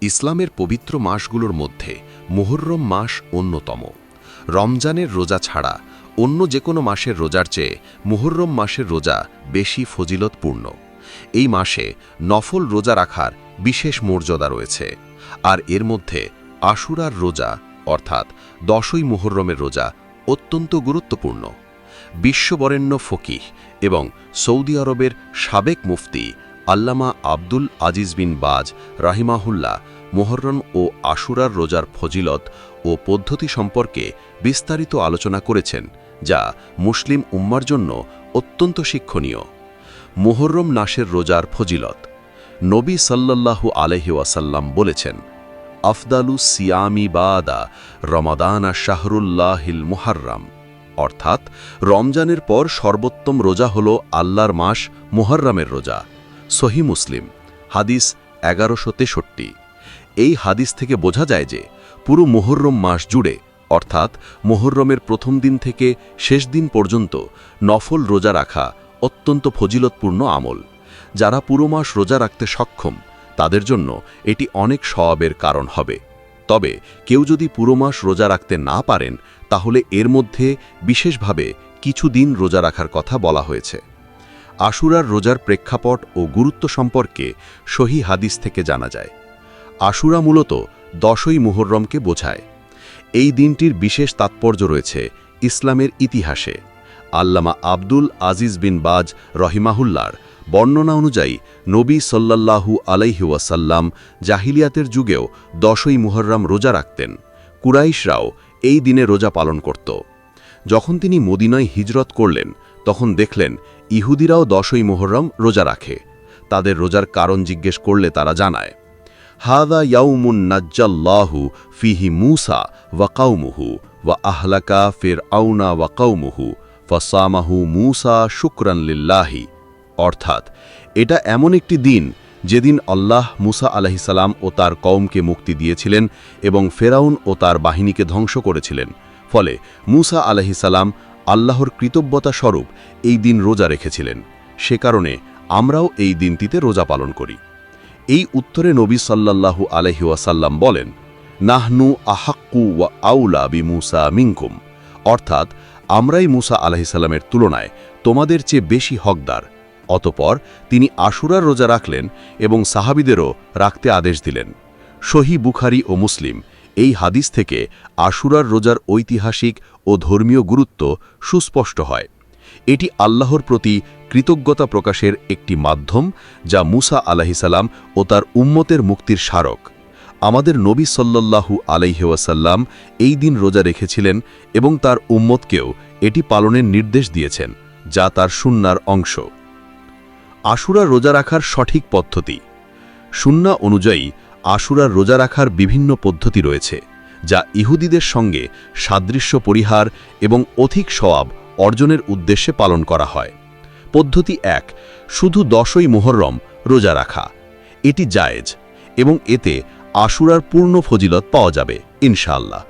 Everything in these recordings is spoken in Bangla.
ইসলামের পবিত্র মাসগুলোর মধ্যে মুহররম মাস অন্যতম। রমজানের রোজা ছাড়া অন্য যে কোনো মাসের রোজার চেয়ে মুহররম মাসের রোজা বেশি ফজিলতপূর্ণ। এই মাসে নফল রোজা রাখার বিশেষ মর্যাদা রয়েছে। আর এর মধ্যে আশুরার রোজা, অর্থাৎ দশই মুহররমের রোজা, অত্যন্ত গুরুত্বপূর্ণ। বিশ্ববরেণ্য ফকিহ এবং সৌদি আরবের সাবেক মুফতি আল্লামা আব্দুল আজিজ বিন বাজ রাহিমাহুল্লাহ মোহররম ও আশুরার রোজার ফজিলত ও পদ্ধতি সম্পর্কে বিস্তারিত আলোচনা করেছেন, যা মুসলিম উম্মার জন্য অত্যন্ত শিক্ষণীয়। মোহররম নাসের রোজার ফজিলত। নবী সাল্লাল্লাহু আলহি ওয়াসাল্লাম বলেছেন, আফদালু সিয়ামি বাদা রমাদানা শাহরুল্লাহিল মুহাররাম। অর্থাৎ রমজানের পর সর্বোত্তম রোজা হল আল্লাহর মাস মুহররামের রোজা। সহি মুসলিম, হাদিস এগারোশো তেষট্টি। এই হাদিস থেকে বোঝা যায় যে পুরো মোহররম মাস জুড়ে, অর্থাৎ মোহররমের প্রথম দিন থেকে শেষ দিন পর্যন্ত নফল রোজা রাখা অত্যন্ত ফজিলতপূর্ণ আমল। যারা পুরো মাস রোজা রাখতে সক্ষম, তাদের জন্য এটি অনেক সওয়াবের কারণ হবে। তবে কেউ যদি পুরো মাস রোজা রাখতে না পারেন, তাহলে এর মধ্যে বিশেষভাবে কিছু দিন রোজা রাখার কথা বলা হয়েছে। আশুরার রোজার প্রেক্ষাপট ও গুরুত্ব সম্পর্কে সহি হাদিস থেকে জানা যায়। আশুরা মূলত দশই মুহররমকে বোঝায়। এই দিনটির বিশেষ তাৎপর্য রয়েছে ইসলামের ইতিহাসে। আল্লামা আব্দুল আজিজ বিন বাজ রহিমাহুল্লার বর্ণনা অনুযায়ী নবী সাল্লাল্লাহু আলাইহি ওয়াসাল্লাম জাহিলিয়াতের যুগেও দশই মুহররম রোজা রাখতেন। কুরাইশরাও এই দিনে রোজা পালন করত। যখন তিনি মদিনায় হিজরত করলেন তখন দেখলেন ইহুদিরাও দশই মোহরম রোজা রাখে। তাদের রোজার কারণ জিজ্ঞেস করলে তারা জানায়, হাদা ইয়াউমুন নাজ্জাল্লাহু ফিহি মুসা ওয়াকাউমুহু ওয়া আহলাকা ফির আউনা ওয়াকাউমুহু ফসামাহু মুসা শুক্রান লিল্লাহি। অর্থাৎ, এটা এমন একটি দিন যেদিন আল্লাহ মুসা আলাহিসাল্লাম ও তার কওমকে মুক্তি দিয়েছিলেন এবং ফেরাউন ও তার বাহিনীকে ধ্বংস করেছিলেন। ফলে মুসা আলাহিসাল্লাম আল্লাহর কৃতজ্ঞতা স্বরূপ এই দিন রোজা রেখেছিলেন। সে কারণে আমরাও এই দিনটিতে রোজা পালন করি। এই উত্তরে নবী সাল্লাল্লাহু আলহি ওয়াসাল্লাম বলেন, নাহনু আহাক্কু ওয়া আউলা বি মুসা মিঙ্কুম অর্থাৎ, আমরাই মুসা আলাহিসাল্লামের তুলনায় তোমাদের চেয়ে বেশি হকদার। অতপর তিনি আশুরার রোজা রাখলেন এবং সাহাবিদেরও রাখতে আদেশ দিলেন। সহি বুখারি ও মুসলিম এই হাদিস থেকে আশুরার রোজার ঐতিহাসিক ও ধর্মীয় গুরুত্ব সুস্পষ্ট হয়। এটি আল্লাহর প্রতি কৃতজ্ঞতা প্রকাশের একটি মাধ্যম যা মুসা আলাহিসাল্লাম ও তার উম্মতের মুক্তির স্মারক। আমাদের নবী সাল্লাল্লাহু আলাইহেওয়াসাল্লাম এই দিন রোজা রেখেছিলেন এবং তার উম্মতকেও এটি পালনের নির্দেশ দিয়েছেন, যা তার সুন্নার অংশ। আশুরা রোজা রাখার সঠিক পদ্ধতি। সুন্না অনুযায়ী আশুরার রোজা রাখার বিভিন্ন পদ্ধতি রয়েছে, যা ইহুদিদের সঙ্গে সাদৃশ্য পরিহার এবং অধিক সওয়াব অর্জনের উদ্দেশ্যে পালন করা হয়। পদ্ধতি এক, শুধু দশই মোহররম রোজা রাখা। এটি জায়েজ এবং এতে আশুরার পূর্ণ ফজিলত পাওয়া যাবে, ইনশাআল্লাহ।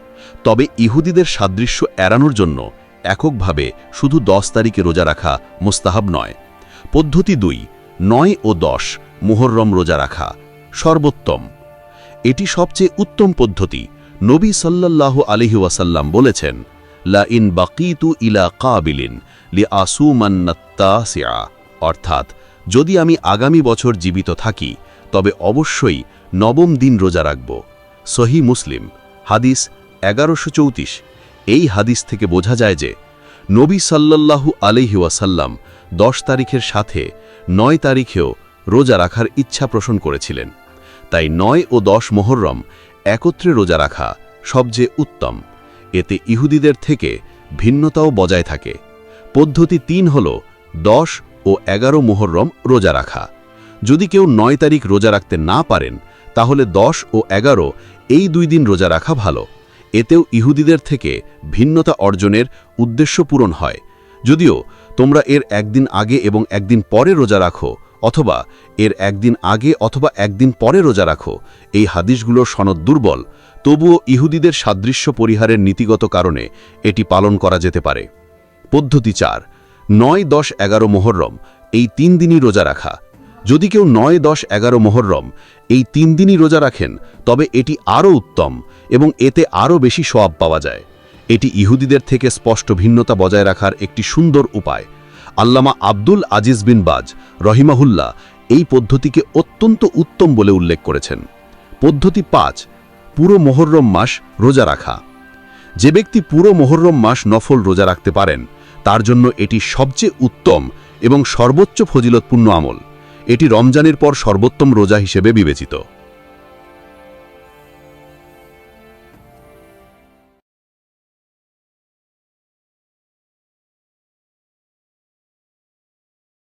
তবে ইহুদিদের সাদৃশ্য এড়ানোর জন্য এককভাবে শুধু দশ তারিখে রোজা রাখা মোস্তাহাব নয়। পদ্ধতি দুই, নয় ও দশ মুহররম রোজা রাখা সর্বোত্তম। এটি সবচেয়ে উত্তম পদ্ধতি, নবী সাল্লাল্লাহু আলহি ওয়াসাল্লাম বলেছেন, লা ইন বাকিতু ইলা কাবিলিন লি আসুমান্নাত্তাসিয়া অর্থাৎ, যদি আমি আগামী বছর জীবিত থাকি, তবে অবশ্যই নবম দিন রোজা রাখব। সহি মুসলিম, হাদিস এগারোশো চৌত্রিশ। এই হাদিস থেকে বোঝা যায় যে, নবী সাল্লাল্লাহু আলহি ওয়াসাল্লাম দশ তারিখের সাথে নয় তারিখেও রোজা রাখার ইচ্ছা পোষণ করেছিলেন। তাই নয় ও দশ মোহররম একত্রে রোজা রাখা সবচেয়ে উত্তম। এতে ইহুদিদের থেকে ভিন্নতাও বজায় থাকে। পদ্ধতি তিন হল দশ ও এগারো মোহররম রোজা রাখা। যদি কেউ নয় তারিখ রোজা রাখতে না পারেন, তাহলে দশ ও এগারো এই দুই দিন রোজা রাখা ভালো। এতেও ইহুদিদের থেকে ভিন্নতা অর্জনের উদ্দেশ্য পূরণ হয়। যদিও তোমরা এর একদিন আগে এবং একদিন পরে রোজা রাখো অথবা এর একদিন আগে অথবা একদিন পরে রোজা রাখো। এই হাদিসগুলোর সনদ দুর্বল, তবুও ইহুদিদের সাদৃশ্য পরিহারের নীতিগত কারণে এটি পালন করা যেতে পারে। পদ্ধতি চার, নয় দশ এগারো মোহরম এই তিন দিনই রোজা রাখা। যদি কেউ নয় দশ এগারো মোহররম, এই তিন দিনই রোজা রাখেন, তবে এটি আরও উত্তম এবং এতে আরও বেশি সোয়াব পাওয়া যায়। এটি ইহুদিদের থেকে স্পষ্ট ভিন্নতা বজায় রাখার একটি সুন্দর উপায়। আল্লামা আব্দুল আজিজ বিন বাজ রহিমাহুল্লাহ এই পদ্ধতিকে অত্যন্ত উত্তম বলে উল্লেখ করেছেন। পদ্ধতি পাঁচ, পুরো মোহররম মাস রোজা রাখা। যে ব্যক্তি পুরো মোহররম মাস নফল রোজা রাখতে পারেন, তার জন্য এটি সবচেয়ে উত্তম এবং সর্বোচ্চ ফজিলতপূর্ণ আমল। এটি রমজানের পর সর্বোত্তম রোজা হিসেবে বিবেচিত।